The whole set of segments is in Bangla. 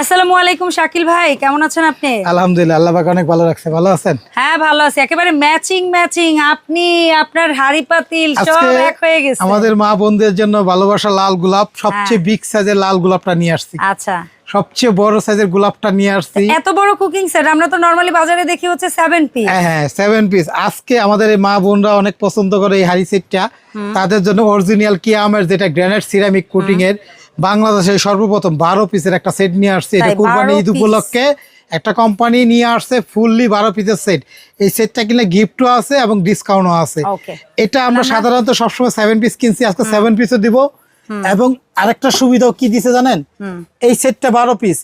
আসসালামু আলাইকুম শাকিল ভাই কেমন আছেন আপনি? আলহামদুলিল্লাহ আল্লাহ পাক অনেক ভালো রাখছে ভালো আছেন? হ্যাঁ ভালো আছি। একেবারে ম্যাচিং ম্যাচিং আপনি আপনার হাড়ি পাতিল সব এক হয়ে গেছে। আমাদের মা বোনদের জন্য ভালোবাসা লাল গোলাপ সবচেয়ে বিগ সাইজের লাল গোলাপটা নিয়ে আসছি। আচ্ছা। সবচেয়ে বড় সাইজের গোলাপটা নিয়ে আসছি। এত বড় কুকিং সেট আমরা তো নরমালি বাজারে দেখি হচ্ছে সেভেন পিস হ্যাঁ হ্যাঁ সেভেন পিস আজকে আমাদের এই মা বোনরা অনেক পছন্দ করে এই হাড়ি সেটটা তাদের জন্য অরিজিনাল কিয়ামের যেটা গ্রানাইট সিরামিক কোটিং এর বাংলাদেশের সর্বপ্রথম বারো পিসের একটা সেট নিয়ে আসছে। এটা কুরবানি 12 ঈদ উপলক্ষে একটা কোম্পানি নিয়ে আসছে ফুললি বারো পিসের সেট এই সেটটা কিনলে গিফটও আছে এবং ডিসকাউন্টও আছে। এটা আমরা সাধারণত সবসময় সেভেন পিস কিনছি আজকে সেভেন পিসও দিব। এবং আরেকটা সুবিধাও কি দিছে জানেন? এই সেটটা বারো পিস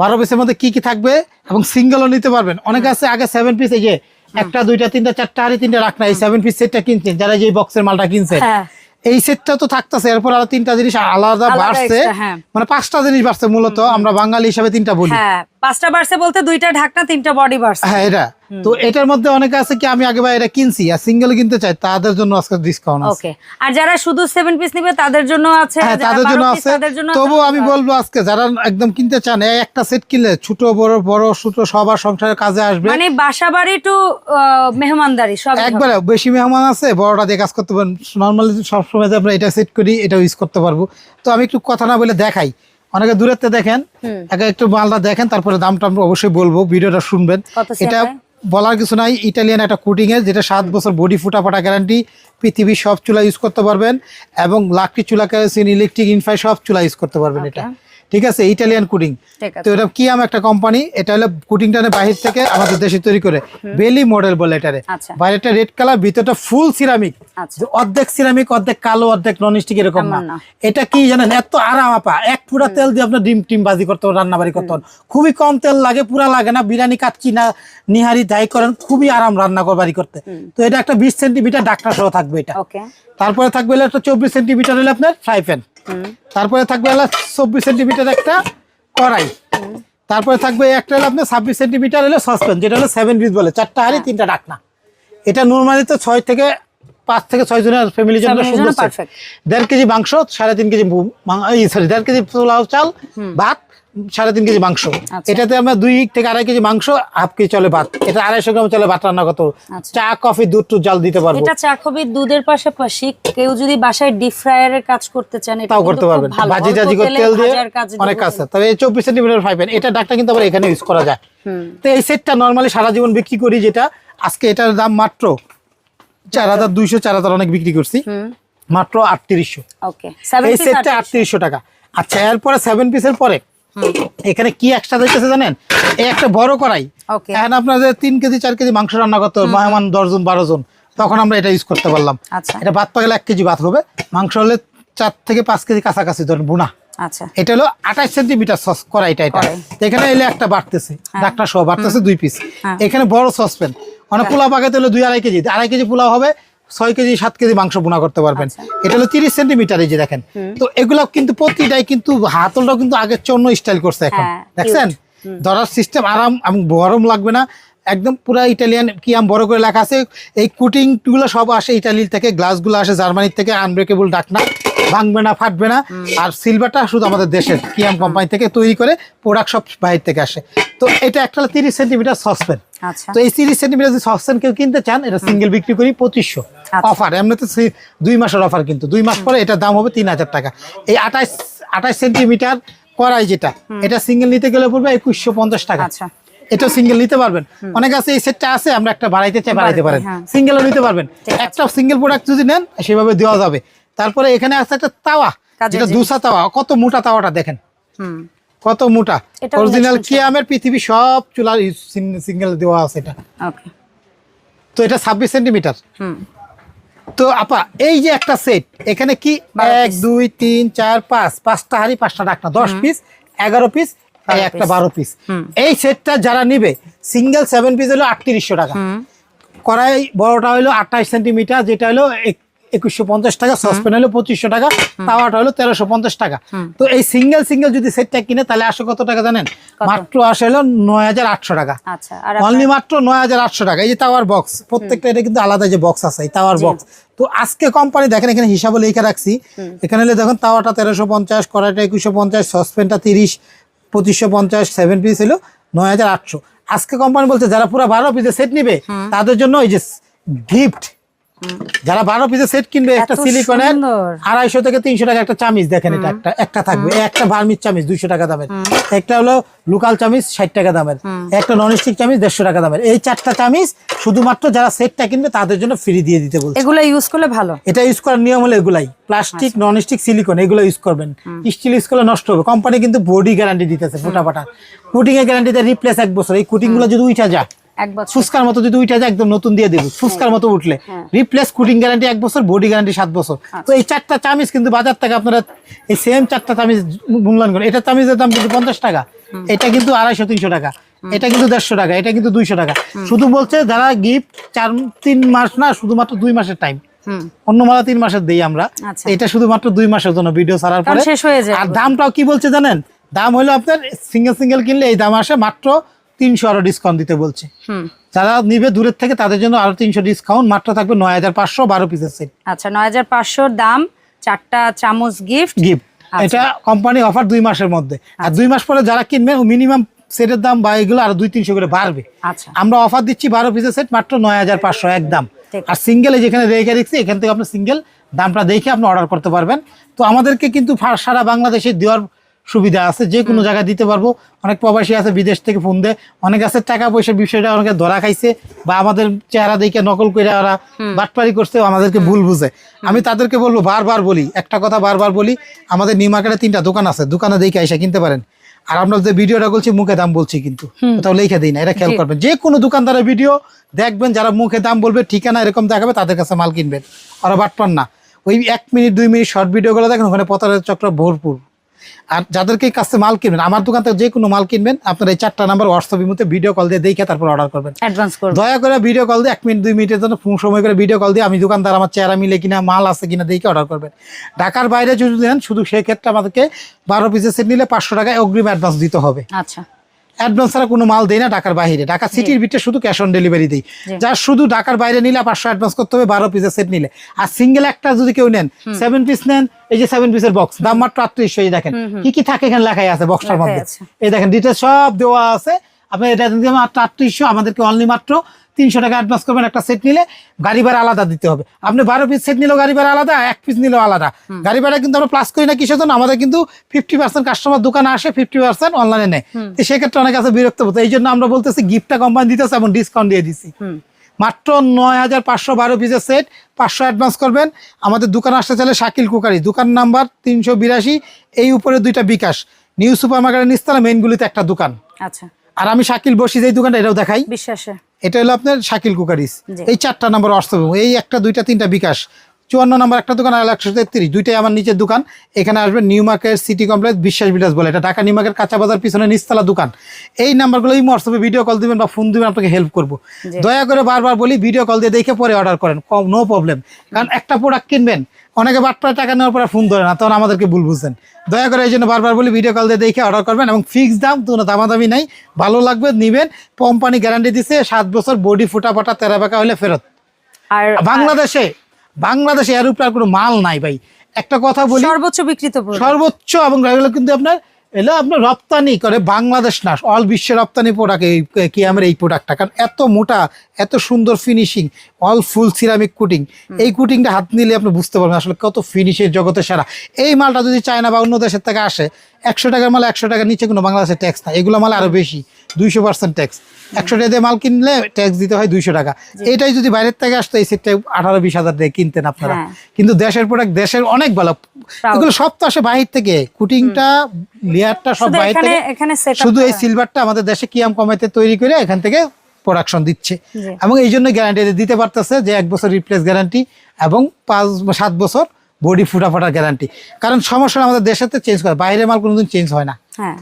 বারো পিসের মধ্যে কি কি থাকবে এবং সিঙ্গেলও নিতে পারবেন। অনেকে আছে আগে সেভেন পিস এই যে একটা দুইটা তিনটা চারটা আড়ি তিনটা রাখ না এই সেভেন পিস সেটটা কিনছেন যারা যে বক্সের মালটা কিনছে হ্যাঁ। এই সেটটা তো থাকতেছে এরপর আরও তিনটা জিনিস আলাদা বাড়ছে। হ্যাঁ। মানে পাঁচটা জিনিস বাড়ছে মূলত আমরা বাঙালি হিসাবে তিনটা বলি। হ্যাঁ পাঁচটা বাড়ছে বলতে দুইটা ঢাকনা তিনটা বডি বাড়ছে। হ্যাঁ এটা। তো এটার মধ্যে অনেকে আছে কি আমি আগে ভাই এটা কিনছি আর সিঙ্গেল কিনতে চাই তাদের জন্য আজকে ডিসকাউন্ট আছে। ওকে আর যারা শুধু সেভেন পিস নিবে তাদের জন্য আছে? হ্যাঁ তাদের জন্য আছে। তবু আমি বলব আজকে যারা একদম কিনতে চান এই একটা সেট কিনলে ছোট বড় বড় ছোট সবার সংসারের কাজে আসবে। মানে বাসা বাড়ি টু মেহমানদারি সব একবারে বেশি মেহমান আছে বড়টা দিয়ে কাজ করতে পারেন নর্মালি সবসময় যে আমরা এটা সেট করি এটা ইউজ করতে পারব। তো আমি একটু কথা না বলে দেখাই। অনেকে থেকে দেখেন আগে একটু মালটা দেখেন তারপরে দামটা আমরা অবশ্যই বলব ভিডিওটা শুনবেন। এটা? বলার কিছু নাই। ইটালিয়ান একটা কুটিংয়ের এর যেটা সাত বছর বডি ফুটা ফাটা গ্যারান্টি পৃথিবীর সব চুলা ইউজ করতে পারবেন এবং লাকড়ি চুলা কেরোসিন ইলেকট্রিক ইনফাই সব চুলা ইউজ করতে পারবেন এটা। ঠিক আছে ইটালিয়ান কুটিং তো এটা কি একটা কোম্পানি এটা হলো কুটিংটা বাহির থেকে আমাদের দেশে তৈরি করে। বেলি মডেল বলে এটারে। বাইরেটা রেড কালার ভিতরটা ফুল সিরামিক আচ্ছা। অর্ধেক সিরামিক অর্ধেক কালো অর্ধেক নন স্টিক এরকম না। এটা কি জানেন এত আরাম আপা। এক পুরা তেল দিয়ে আপনার ডিম টিম বাজি করতে রান্না বাড়ি করতে খুবই কম তেল লাগে পুরা লাগে না। বিরিয়ানি কাচ্চি না নিহারি যাই করেন খুবই আরাম রান্না করে বাড়ি করতে। তো এটা একটা বিশ সেন্টিমিটার ডাক্তার সহ থাকবে এটা। তারপরে থাকবে একটা চব্বিশ সেন্টিমিটার হলে আপনার ফ্রাই প্যান তারপরে থাকবে হলো চব্বিশ সেন্টিমিটার একটা কড়াই। তারপরে থাকবে একটা হলো আপনার ছাব্বিশ সেন্টিমিটার হলো সসপ্যান যেটা হলো সেভেন পিস বলে চারটা হাড়ি তিনটা ডাকনা। এটা নর্মালি তো ছয় থেকে পাঁচ থেকে ছয় জনের ফ্যামিলি জন্য সুন্দর। দেড় কেজি মাংস সাড়ে তিন কেজি সরি দেড় কেজি পোলাও চাল ভাত সাড়ে তিন কেজি মাংস। আচ্ছা। এটাতে আমরা দুই থেকে আড়াই কেজি মাংস হাফ কেজি চলে ভাত। এটা আড়াইশো গ্রাম চলে ভাত রান্না কত আচ্ছা। চা কফি দুধ টুধ জাল দিতে পারব। এটা চাকবির দুধের পাশাপাশি কেউ যদি বাসায় ডিপ ফ্রায়ারের কাজ করতে চান তাও করতে পারবেন। ভাজি টাজি করে তেল দিয়ে অনেক কাজ আছে। তবে এই চব্বিশ সেন্টিমিটার ফাইভেন এটা ডাকটা কিন্তু আবার এখানে ইউজ করা যায়। তো এই সেটটা নর্মালি সারা জীবন বিক্রি করি যেটা আজকে এটার দাম মাত্র চার হাজার দুইশো চার হাজার অনেক বিক্রি করছি। মাত্র আটত্রিশশো। ওকে এই সেটটা আটত্রিশশো। টাকা। আচ্ছা এরপরে সেভেন পিসের পরে এখানে কি এক্সট্রা দিতেছে জানেন? এই একটা বড় করাই. এখন আপনাদের তিন কেজি চার কেজি মাংস রান্না করতে মেহমান দশজন বারো জন তখন আমরা এটা ইউজ করতে পারলাম। আচ্ছা। এটা ভাত পাগলে এক কেজি ভাত হবে। মাংস হলে চার থেকে পাঁচ কেজি কাছাকাছি ধরুন বুনা আচ্ছা। এটা হলো আঠাশ সেন্টিমিটার সস কড়াইটা এটা। এখানে এলে একটা বাড়তেছে ডাকটা সহ বাড়তেছে দুই পিস হ্যাঁ। এখানে বড় সসপেন মানে পোলাও পাকাতে হলে দুই আড়াই কেজি আড়াই কেজি পোলাও হবে ছয় কেজি সাত কেজি মাংস বোনা করতে পারবেন। আচ্ছা। এটা হলো তিরিশ সেন্টিমিটার এই যে দেখেন। তো এগুলো কিন্তু প্রতিটাই কিন্তু হাতলটাও কিন্তু আগের চন্ন স্টাইল করছে এখন। হ্যাঁ, দেখছেন? ধরার সিস্টেম আরাম এবং গরম লাগবে না। একদম পুরা ইটালিয়ান কি আম বড় করে লেখা আছে এই কুটিংগুলো সব আসে ইটালি থেকে গ্লাসগুলো আসে জার্মানির থেকে আনব্রেকেবল ডাকনা ভাঙবে না ফাটবে না। আর সিলভারটা শুধু আমাদের দেশের কিয়াম কোম্পানি থেকে তৈরি করে প্রোডাক্ট সব বাইরে থেকে আসে। তো এটা একটা তিরিশ সেন্টিমিটার সসপেন আচ্ছা। তো এই তিরিশ সেন্টিমিটার যদি সসপেন কেউ কিনতে চান এটা সিঙ্গেল বিক্রি করি পঁচিশশো। অফার এমনিতে দুই মাসের অফার কিন্তু। দুই মাস পরে এটার দাম হবে তিন হাজার টাকা। এই আঠাশ আঠাশ সেন্টিমিটার করাই যেটা এটা সিঙ্গেল নিতে গেলে পড়বে একুশশো পঞ্চাশ টাকা। আচ্ছা। এটা সিঙ্গেল নিতে পারবেন। অনেক আছে এই সেটটা আছে আমরা একটা বাড়াইতে চাই বাড়াইতে পারেন। হ্যাঁ। সিঙ্গেলও নিতে পারবেন। একটা সিঙ্গেল প্রোডাক্ট যদি নেন সেভাবে দেওয়া যাবে। তারপরে এখানে আছে একটা তাওয়া যেটা দুসা তাওয়া। কত মোটা তাওয়াটা দেখেন। কত মোটা। অরিজিনাল কিয়ামের পৃথিবী সব চুলার সিঙ্গেল দেওয়া আছে এটা। তো এটা ছাব্বিশ সেন্টিমিটার তো আপা এই যে একটা সেট এখানে কি এক দুই তিন চার পাঁচ পাঁচটা হাড়ি পাঁচটা ডাকনা দশ পিস এগারো পিস একটা বারো পিস এই সেটটা যারা নিবে সিঙ্গেল সেভেন পিস হলো আটত্রিশশো টাকা। কড়াই বড়টা হলো আঠাশ সেন্টিমিটার যেটা হলো একুশশো পঞ্চাশ টাকা সসপ্যান হলো পঁচিশশো টাকা তাওয়াটা হলো তেরোশো পঞ্চাশ টাকা। তো এই সিঙ্গেল সিঙ্গেল যদি সেটটা কিনে তাহলে আসে কত টাকা জানেন? মাত্র আসে হলো নয় হাজার আটশো টাকা। আচ্ছা অনলি মাত্র নয় হাজার আটশো টাকা। এই যে টাওয়ার বক্স প্রত্যেকটা এটা কিন্তু আলাদা যে বক্স আছে এই টাওয়ার বক্স তো আজকে কোম্পানি দেখেন এখানে হিসাবে লিখে রাখছি। এখানে হলে দেখুন তাওয়াটা তেরোশো পঞ্চাশ কড়াইটা একুশশো পঞ্চাশ সসপেনটা তিরিশ পঁচিশশো পঞ্চাশ সেভেন পিস হলো নয় হাজার আটশো। আজকে কোম্পানি বলছে যারা পুরো বারো পিসের সেট নিবে তাদের জন্য ওই যে গিফট যারা বারো পিসের সেট কিনবে একটা সিলিকনের আড়াইশো থেকে তিনশো টাকা একটা চামিচ দেখেন এটা একটা একটা থাকবে। একটা ভার্মির চামিচ দুইশো টাকা দামের। একটা হলো লোকাল চামিচ ষাট টাকা দামের। একটা নন স্টিক চামিচ দেড়শো টাকা দামের। এই চারটা চামিচ শুধুমাত্র যারা সেটটা কিনবে তাদের জন্য ফ্রি দিয়ে দিতে বলছে। এগুলো ইউজ করলে ভালো। এটা ইউজ করার নিয়ম হলো এগুলাই। প্লাস্টিক নন স্টিক সিলিকন এগুলো ইউজ করবেন। স্টিল ইউজ করলে নষ্ট হবে। কোম্পানি কিন্তু বডি গ্যারান্টি দিতেছে ফোটা ফাটা কুটিং এর গ্যারান্টিতে রিপ্লেস এক বছর। এই কুটিংগুলো যদি উঠা যায় ফুসকার মতো যদি উঠে যায় একদম নতুন দিয়ে দেবো ফুসকার মতো উঠলে। রিপ্লেস গ্যারান্টি এক বছর বডি গ্যারান্টি সাত বছর। তো এই চারটা চামিচ কিন্তু বাজার থেকে আপনারা এই সেম চারটা চামিচ মূল্যায়ন করেন। এটা চামিচের দাম কিন্তু পঞ্চাশ টাকা। এটা কিন্তু আড়াইশো তিনশো টাকা। এটা কিন্তু দেড়শো টাকা এটা কিন্তু দুইশো টাকা। শুধু বলছে যারা গিফট চার তিন মাস না শুধুমাত্র দুই মাসের টাইম অন্য মালা তিন মাসের দিই আমরা। আচ্ছা। এটা শুধুমাত্র দুই মাসের জন্য ভিডিও ছাড়ার পরে। হয়ে আর দামটাও কি বলছে জানেন? দাম হলো আপনার সিঙ্গেল সিঙ্গেল কিনলে এই দাম আসে মাত্র তিনশো আরও ডিসকাউন্ট দিতে বলছে। যারা নিবে দূরের থেকে তাদের জন্য আরও তিনশো ডিসকাউন্ট মাত্র থাকবে নয় হাজার পাঁচশো বারো পিসের সেট আচ্ছা নয় হাজার পাঁচশোর দাম চারটা চামচ গিফট গিফট আচ্ছা। এটা কোম্পানি অফার দুই মাসের মধ্যে। আর দুই মাস পরে যারা কিনবে মিনিমাম সেটের দাম বা এগুলো আরও দুই তিনশো করে বাড়বে। আচ্ছা। আমরা অফার দিচ্ছি বারো পিসের সেট মাত্র নয় হাজার পাঁচশো একদম। আর সিঙ্গেলে যেখানে রেখে রেখেছি এখান থেকে আপনি সিঙ্গেল দামটা দেখে আপনি অর্ডার করতে পারবেন। তো আমাদেরকে কিন্তু সারা বাংলাদেশে দেওয়ার সুবিধা আছে যে কোনো জায়গায় দিতে পারব। অনেক প্রবাসী আছে বিদেশ থেকে ফোন দেয়। অনেক আছে টাকা পয়সার বিষয়টা অনেকে ধরা খাইছে বা আমাদের চেহারা দেখে নকল করে ওরা বাটপারি করছে আমাদেরকে ভুল বুঝে। আমি তাদেরকে বলব বারবার বলি একটা কথা বারবার বলি আমাদের নিউ মার্কেটে তিনটা দোকান আছে দোকানে দেখে এসে কিনতে পারেন। আর আমরা যে ভিডিওটা বলছি মুখে দাম বলছি কিন্তু কোথাও লিখে দিই না এটা খেয়াল করবেন। যে কোনো দোকানদারের ভিডিও দেখবেন যারা মুখে দাম বলবে ঠিকানা এরকম দেখাবে তাদের কাছে মাল কিনবেন। ওরা বাটপান না। ওই এক মিনিট দুই মিনিট শর্ট ভিডিওগুলো দেখেন ওখানে পতারের চক্র ভরপুর। আর যাদেরকে কাছে মাল কিনবেন আমার দোকান থেকে যে কোনো মাল কিনবেন আপনার এই চারটা নাম্বার হোয়াটসঅ্যাপের মধ্যে ভিডিও কল দিয়ে দেখে তারপর অর্ডার করবেন। অ্যাডভান্স করবেন দয়া করে ভিডিও কল দিয়ে এক মিনিট দুই মিনিটের জন্য ফোন সময় করে ভিডিও কল দিয়ে আমি দোকানদার আমার চেহারা মিলে কিনা মাল আছে কিনা দেখে অর্ডার করবেন। ঢাকার বাইরে যদি দেন শুধু সেই ক্ষেত্রে আমাদেরকে বারো পিসের সেট নিলে পাঁচশো টাকায় অগ্রিম অ্যাডভান্স দিতে হবে। আচ্ছা। অ্যাডভান্স ছাড়া কোনো মাল দেয় না ঢাকার বাইরে। ঢাকা সিটির ভিতরে শুধু ক্যাশ অন ডেলিভারি দিই। যা যার শুধু ঢাকার বাইরে নিলে পাঁচশো অ্যাডভান্স করতে হবে বারো পিসের সেট নিলে। আর সিঙ্গেল একটা যদি কেউ নেন সেভেন পিস নেন এই যে সেভেন পিসের বক্স দাম মাত্র আটত্রিশশো দেখেন। কি কি থাকে এখানে লেখাই আছে বক্সটার মধ্যে। এই দেখেন ডিটেলস সব দেওয়া আছে। আপনি এটা যদি মাত্র আটত্রিশশো আমাদেরকে অনলি মাত্র তিনশো টাকা অ্যাডভান্স করবেন একটা সেট নিলে গাড়ি ভাড়া আলাদা দিতে হবে। আপনি বারো পিস সেট নিলেও গাড়ি ভাড়া আলাদা এক পিস নিলেও আলাদা। গাড়ি ভাড়া কিন্তু আমরা প্লাস করি না কিসের জন্য? আমাদের কিন্তু ফিফটি পার্সেন্ট কাস্টমার দোকানে আসে ফিফটি পার্সেন্ট অনলাইনে নেয়। তো সেক্ষেত্রে অনেক আছে বিরক্ত হতো এই জন্য আমরা বলতেছি গিফটটা কোম্পানি দিতেছে এবং ডিসকাউন্ট দিয়ে দিছি। মাত্র নয় হাজার পাঁচশো বারো পিসের সেট পাঁচশো অ্যাডভান্স করবেন। আমাদের দোকান আসতে চাইলে শাকিল কুকারি দোকান নাম্বার তিনশো বিরাশি এই উপরে দুইটা বিকাশ। নিউ সুপার মার্কেটের নিস্তালা মেইনগুলিতে একটা দোকান। আচ্ছা। আর আমি শাকিল বসি যে দোকানটা এটাও দেখাই। বিশ্বাসে। এটা হলো আপনার শাকিল কুকারিস। এই চারটা নাম্বার অস্তব এই একটা দুইটা তিনটা বিকাশ। চুয়ান্ন নম্বর একটা দোকান আর একশো তেত্রিশ দুইটাই আমার নিচের দোকান। এখানে আসবে নিউ মার্কেট সিটি কমপ্লেক্স বিশ্বাস বিলাস বলে। এটা ঢাকা নিউ মার্কেট কাঁচা বাজার পিছনে নিচতলা দোকান। এই নাম্বারগুলো এই হোয়াটসঅ্যাপে ভিডিও কল দিবেন বা ফোন দিবেন আপনাকে হেল্প করব। দয়া করে বারবার বলি ভিডিও কল দিয়ে দেখে পরে অর্ডার করেন। কম নো প্রবলেম কারণ একটা প্রোডাক্ট কিনবেন অনেকে বাটপাড়ে টাকা নেওয়ার পরে ফোন ধরে না তখন আমাদেরকে ভুল বুঝছেন দয়া করে এই জন্য বারবার বলি ভিডিও কল দিয়ে দেখে অর্ডার করবেন এবং ফিক্স দাম কোনো দামাদামি নাই। ভালো লাগবে নিবেন। কোম্পানি গ্যারান্টি দিছে সাত বছর বডি ফুটা ফাটা তেরা বাঁকা হলে ফেরত। আর বাংলাদেশে বাংলাদেশে এর উপরে আর কোনো মাল নাই ভাই। একটা কথা বলি সর্বোচ্চ বিক্রিত সর্বোচ্চ এবং এগুলো কিন্তু আপনার এগুলো আপনার রপ্তানি করে বাংলাদেশ না অল বিশ্বের রপ্তানি প্রোডাক্ট এই কি আমার এই প্রোডাক্টটা কারণ এত মোটা এত সুন্দর finishing all full ceramic coating এই কুটিংটা হাত নিলে আপনি বুঝতে পারবেন আসলে কত ফিনিশের জগতে সারা। এই মালটা যদি চায়না বা অন্য দেশের থেকে আসে একশো টাকার মাল একশো টাকার নিচে কোনো বাংলাদেশের ট্যাক্স না এগুলো মাল আরও বেশি দুইশো পার্সেন্ট ট্যাক্স একশো টাকা দিয়ে মাল কিনলে ট্যাক্স দিতে হয় দুইশো টাকা। এটাই যদি বাইরের থেকে আসতো এই সেটটা আঠারো বিশ হাজার দিয়ে কিনতেন আপনারা। হ্যাঁ। কিন্তু দেশের প্রোডাক্ট দেশের অনেক ভালো। এগুলো সব তো আসে বাহির থেকে। কুটিংটা লেয়ারটা সব বাহির থেকে। শুধু এই সিলভারটা আমাদের দেশে কিয়াম কমাইতে তৈরি করে এখান থেকে প্রোডাকশন দিচ্ছে। এবং এই জন্য গ্যারান্টি দিতে পারতেছে যে এক বছর রিপ্লেস গ্যারান্টি এবং পাঁচ সাত বছর বডি ফুটা ফাটার গ্যারান্টি কারণ সমস্যা আমাদের দেশেতে চেঞ্জ করে বাইরের মাল কোনোদিন চেঞ্জ হয় না। হ্যাঁ।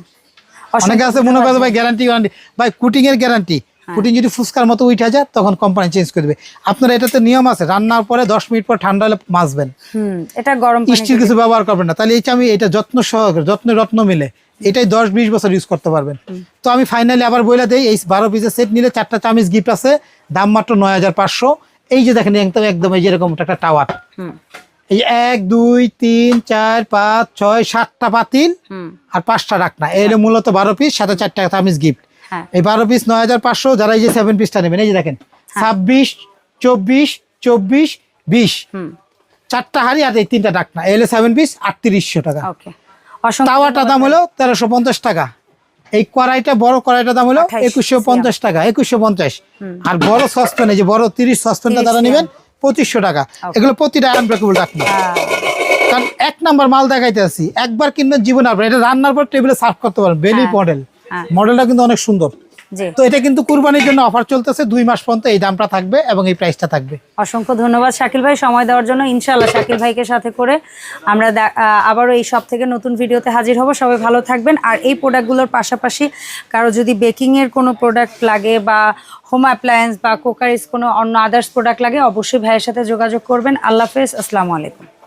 অনেকে আছে মনে করে ভাই গ্যারান্টি গ্যারান্টি ভাই কুটিং এর গ্যারান্টি। কুটিং যদি ফুসকার মতো উঠে যায় তখন কোম্পানি চেঞ্জ করে দেবে। আপনার এটাতে নিয়ম আছে রান্নার পরে দশ মিনিট পর ঠান্ডা হলে মাজবেন। হুম এটা গরম পানি স্টিল কিছু ব্যবহার করবেন না। তাহলে এই আমি এটা যত্ন সহকারে যত্ন রত্ন মিলে এটাই দশ বিশ বছর ইউজ করতে পারবেন। তো আমি ফাইনালি আবার বইলা দেই এই বারো পিসের সেট নিলে চারটা চামিচ গিফট আছে দাম মাত্র নয় হাজার পাঁচশো। এই যে দেখেন একদম একদম এই যেরকম একটা টাওয়ার হুম। এই এক দুই তিন চার পাঁচ ছয় সাতটা পাতিল আর পাঁচটা ডাকনা এই হলো মূলত বারো পিস সাথে চারটা তামিজ গিফট হ্যাঁ। এই বারো পিস নয় হাজার পাঁচশো যারা এই যে সেভেন পিসটা নেবেন এই যে দেখেন ছাব্বিশ চব্বিশ চব্বিশ বিশ। চারটা হাড়ি আর এই তিনটা ডাকনা এই হলো সেভেন পিস আটত্রিশশো টাকা। তাওয়াটা দাম হলো তেরোশো পঞ্চাশ টাকা। এই কড়াইটা বড় কড়াইটার দাম হলো একুশশো পঞ্চাশ টাকা একুশশো পঞ্চাশ। আর বড় এই যে বড় তিরিশ সসপ্যানটা 30 যারা নেবেন পঁচিশশো টাকা। এগুলো প্রতিটা আনব্রেকেবল ডাকনা হ্যাঁ, কারণ এক নাম্বার মাল দেখাইতে আসি একবার কিনবেন জীবন আপনার এটা রান্নার পর টেবিলে সার্ভ করতে পারেন বেলি মডেল হ্যাঁ। মডেলটা কিন্তু অনেক সুন্দর। তো এটা কিন্তু কুরবানির জন্য অফার চলতেছে। দুই মাস পর্যন্ত এই দামটা থাকবে এবং এই প্রাইসটা থাকবে। অসংখ্য ধন্যবাদ শাকিল ভাই। সময় দেওয়ার জন্য ইনশাআল্লাহ শাকিল ভাইকে সাথে করে আমরা আবারও এই সব থেকে নতুন ভিডিওতে হাজির হব। সবাই ভালো থাকবেন। আর এই প্রোডাক্টগুলোর পাশাপাশি কারও যদি বেকিংয়ের কোনো প্রোডাক্ট লাগে বা হোম অ্যাপ্লায়েন্স বা কোকারিস কোনো অন্য আদার্স প্রোডাক্ট লাগে অবশ্যই ভাইয়ের সাথে যোগাযোগ করবেন। আল্লাহ হাফেজ। আসসালামু আলাইকুম।